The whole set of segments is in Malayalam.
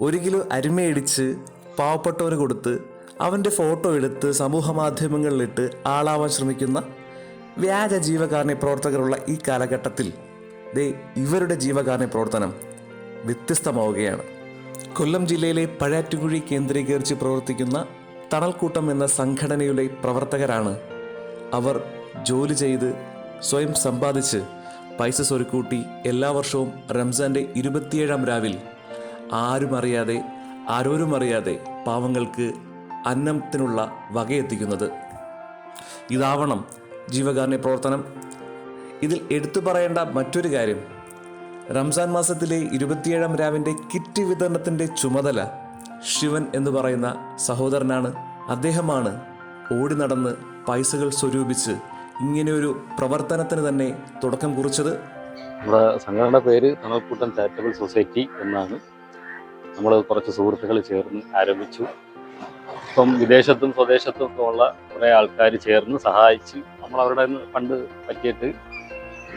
ഒരു കിലോ അരിമയടിച്ച് പാവപ്പെട്ടവന് കൊടുത്ത് അവന്റെ ഫോട്ടോ എടുത്ത് സമൂഹ മാധ്യമങ്ങളിലിട്ട് ആളാവാൻ ശ്രമിക്കുന്ന വ്യാജ ജീവകാരുണ്യ പ്രവർത്തകരുള്ള ഈ കാലഘട്ടത്തിൽ ദേ ഇവരുടെ ജീവകാരുണ്യ പ്രവർത്തനം വ്യത്യസ്തമാവുകയാണ്. കൊല്ലം ജില്ലയിലെ പഴയാറ്റുകുഴി കേന്ദ്രീകരിച്ച് പ്രവർത്തിക്കുന്ന തണൽക്കൂട്ടം എന്ന സംഘടനയുടെ പ്രവർത്തകരാണ് അവർ ജോലി ചെയ്ത് സ്വയം സമ്പാദിച്ച് പൈസ സ്വരുക്കൂട്ടി എല്ലാ വർഷവും റംസാന്റെ ഇരുപത്തിയേഴാം രാവിൽ ആരും അറിയാതെ ആരോരും അറിയാതെ പാവങ്ങൾക്ക് അന്നത്തിനുള്ള വകയെത്തിക്കുന്നത് ഇതാവണം ജീവകാരുണ്യ പ്രവർത്തനം. ഇതിൽ എടുത്തു പറയേണ്ട മറ്റൊരു കാര്യം റംസാൻ മാസത്തിലെ ഇരുപത്തിയേഴാം രാവിന്റെ കിറ്റ് വിതരണത്തിന്റെ ചുമതല ശിവൻ എന്ന് പറയുന്ന സഹോദരനാണ്. അദ്ദേഹമാണ് ഓടി നടന്ന് പൈസകൾ സ്വരൂപിച്ച് ഇങ്ങനെയൊരു പ്രവർത്തനത്തിന് തന്നെ തുടക്കം കുറിച്ചത്. നമ്മുടെ സംഘടനയുടെ പേര് തണൽക്കൂട്ടം ചാരിറ്റബിൾ സൊസൈറ്റി എന്നാണ്. നമ്മൾ കുറച്ച് സുഹൃത്തുക്കൾ ചേർന്ന് ആരംഭിച്ചു. ഇപ്പം വിദേശത്തും സ്വദേശത്തും ഒക്കെ ഉള്ള കുറേ ആൾക്കാർ ചേർന്ന് സഹായിച്ച് നമ്മൾ അവരുടെ ഫണ്ട് പറ്റിയിട്ട്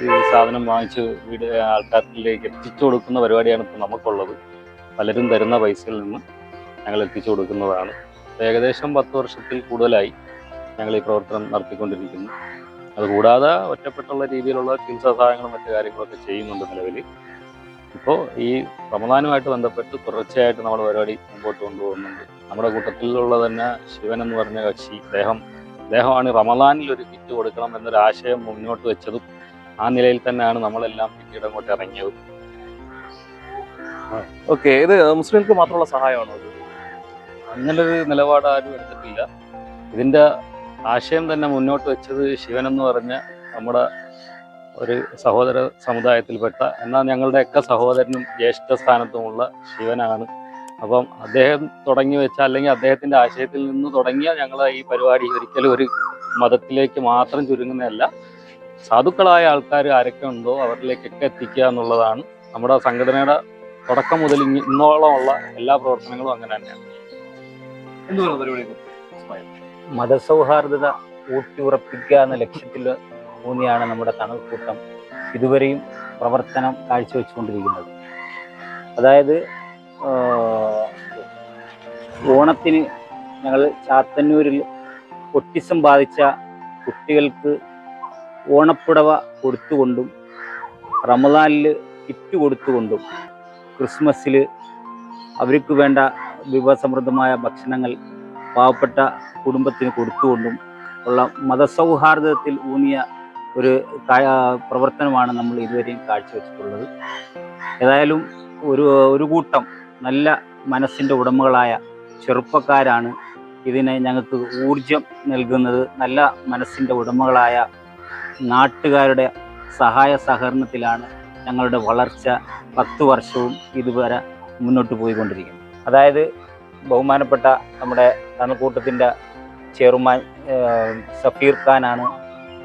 ഈ സാധനം വാങ്ങിച്ച് വീട് ആൾക്കാരിലേക്ക് എത്തിച്ചു കൊടുക്കുന്ന പരിപാടിയാണ് ഇപ്പം നമുക്കുള്ളത്. പലരും തരുന്ന പൈസയിൽ നിന്ന് ഞങ്ങൾ എത്തിച്ചു കൊടുക്കുന്നതാണ്. ഏകദേശം പത്ത് വർഷത്തിൽ കൂടുതലായി ഞങ്ങൾ ഈ പ്രവർത്തനം നടത്തിക്കൊണ്ടിരിക്കുന്നു. അതുകൂടാതെ ഒറ്റപ്പെട്ടുള്ള രീതിയിലുള്ള ചികിത്സാ സഹായങ്ങളും മറ്റു കാര്യങ്ങളൊക്കെ ചെയ്യുന്നുണ്ട് നിലവിൽ ഇപ്പോൾ ഈ റമദാനുമായിട്ട് ബന്ധപ്പെട്ട് തുടർച്ചയായിട്ട് നമ്മൾ പരിപാടി മുമ്പോട്ട് കൊണ്ടുപോകുന്നുണ്ട്. നമ്മുടെ കൂട്ടത്തിലുള്ള തന്നെ ശിവൻ എന്ന് പറഞ്ഞ കക്ഷി അദ്ദേഹം അദ്ദേഹമാണ് റമദാനിൽ ഒരു കിറ്റ് കൊടുക്കണം എന്നൊരു ആശയം മുന്നോട്ട് വെച്ചതും ആ നിലയിൽ തന്നെയാണ് നമ്മളെല്ലാം പിന്നീട് അങ്ങോട്ട് ഇറങ്ങിയത്. ഓക്കെ ഇത് മുസ്ലിംക്ക് മാത്രമുള്ള സഹായമാണോ അങ്ങനെ അങ്ങനൊരു നിലപാട് ആരും എടുത്തിട്ടില്ല. ഇതിന്റെ ആശയം തന്നെ മുന്നോട്ട് വെച്ചത് ശിവൻ എന്ന് പറഞ്ഞ നമ്മുടെ ഒരു സഹോദര സമുദായത്തിൽപ്പെട്ട എന്നാൽ ഞങ്ങളുടെയൊക്കെ സഹോദരനും ജ്യേഷ്ഠ സ്ഥാനത്തുമുള്ള ശിവനാണ്. അപ്പം അദ്ദേഹം തുടങ്ങി വെച്ച അല്ലെങ്കിൽ അദ്ദേഹത്തിന്റെ ആശയത്തിൽ നിന്ന് തുടങ്ങിയ ഞങ്ങൾ ഈ പരിപാടി ഒരിക്കലും ഒരു മതത്തിലേക്ക് മാത്രം ചുരുങ്ങുന്നതല്ല. സാധുക്കളായ ആൾക്കാർ ആരൊക്കെ ഉണ്ടോ അവരിലേക്കൊക്കെ എത്തിക്കുക എന്നുള്ളതാണ് നമ്മുടെ സംഘടനയുടെ തുടക്കം മുതൽ ഇന്നോളമുള്ള എല്ലാ പ്രവർത്തനങ്ങളും അങ്ങനെ തന്നെയാണ്. മതസൗഹാർദ്ദത ഊട്ടി മതസൗഹാർദ്ദത ഊട്ടിയുറപ്പിക്കുക എന്ന ലക്ഷ്യത്തിൽ ഊന്നിയാണ് നമ്മുടെ തണൽക്കൂട്ടം. ഇതുവരെയും പ്രവർത്തനം കാഴ്ചവെച്ചുകൊണ്ടിരിക്കുന്നത്. അതായത് ഓണത്തിന് ഞങ്ങൾ ചാത്തന്നൂരിൽ ഒട്ടിസം ബാധിച്ച കുട്ടികൾക്ക് ഓണപ്പുടവ കൊടുത്തുകൊണ്ടും റമദാനിൽ കിറ്റ് കൊടുത്തുകൊണ്ടും ക്രിസ്മസിൽ അവർക്ക് വേണ്ട വിഭവസമൃദ്ധമായ ഭക്ഷണങ്ങൾ പാവപ്പെട്ട കുടുംബത്തിന് കൊടുത്തുകൊണ്ടും ഉള്ള മതസൗഹാർദ്ദത്തിൽ ഊന്നിയ ഒരു പ്രവർത്തനമാണ് നമ്മൾ ഇതുവരെയും കാഴ്ചവെച്ചിട്ടുള്ളത്. ഏതായാലും ഒരു ഒരു കൂട്ടം നല്ല മനസ്സിന്റെ ഉടമകളായ ചെറുപ്പക്കാരാണ് ഇതിനെ ഞങ്ങൾക്ക് ഊർജം നൽകുന്നത്. നല്ല മനസ്സിന്റെ ഉടമകളായ നാട്ടുകാരുടെ സഹായ സഹകരണത്തിലാണ് ഞങ്ങളുടെ വളർച്ച പത്ത് വർഷവും ഇതുവരെ മുന്നോട്ട് പോയിക്കൊണ്ടിരിക്കുന്നത്. അതായത് ബഹുമാനപ്പെട്ട നമ്മുടെ തണൽക്കൂട്ടത്തിന്റെ ചെയർമാൻ സഫീർ ഖാനാണ്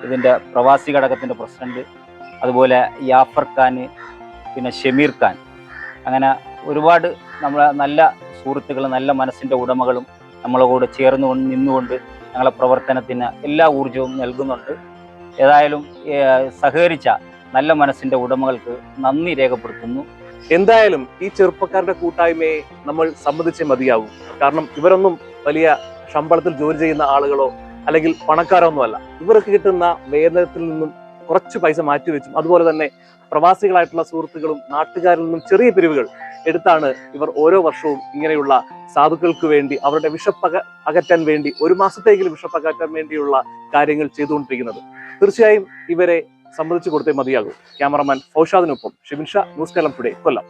ഇതിന്റെ പ്രവാസി ഘടകത്തിന്റെ പ്രസിഡന്റ് അതുപോലെ യാഫർ ഖാൻ പിന്നെ ഷമീർ ഖാൻ. അങ്ങനെ ഒരുപാട് നമ്മളെ നല്ല സുഹൃത്തുക്കളും നല്ല മനസ്സിന്റെ ഉടമകളും നമ്മളെ കൂടെ ചേർന്ന് കൊണ്ട് നിന്നുകൊണ്ട് ഞങ്ങളെ പ്രവർത്തനത്തിന് എല്ലാ ഊർജവും നൽകുന്നുണ്ട്. ഏതായാലും സഹകരിച്ച നല്ല മനസ്സിന്റെ ഉടമകൾക്ക് നന്ദി രേഖപ്പെടുത്തുന്നു. എന്തായാലും ഈ ചെറുപ്പക്കാരുടെ കൂട്ടായ്മയെ നമ്മൾ സമ്മതിച്ചേ മതിയാവും. കാരണം ഇവരൊന്നും വലിയ ശമ്പളത്തിൽ ജോലി ചെയ്യുന്ന ആളുകളോ അല്ലെങ്കിൽ പണക്കാരോ ഒന്നുമല്ല ഇവർക്ക് കിട്ടുന്ന വേതനത്തിൽ നിന്നും കുറച്ച് പൈസ മാറ്റിവെച്ചും അതുപോലെ തന്നെ പ്രവാസികളായിട്ടുള്ള സുഹൃത്തുക്കളും നാട്ടുകാരിൽ നിന്നും ചെറിയ പിരിവുകൾ എടുത്താണ് ഇവർ ഓരോ വർഷവും ഇങ്ങനെയുള്ള സാധുക്കൾക്ക് വേണ്ടി അവരുടെ വിഷപ്പക അകറ്റാൻ വേണ്ടി ഒരു മാസത്തേക്കിലും വിഷപ്പകറ്റാൻ വേണ്ടിയുള്ള കാര്യങ്ങൾ ചെയ്തുകൊണ്ടിരിക്കുന്നത്. തീർച്ചയായും ഇവരെ സമ്മതിച്ചു കൊടുത്തേ മതിയാകൂ. ക്യാമറമാൻ ഫൗഷാദിനൊപ്പം ഷിമിൻഷ ന്യൂസ് കേരളം ടുഡേ കൊല്ലം.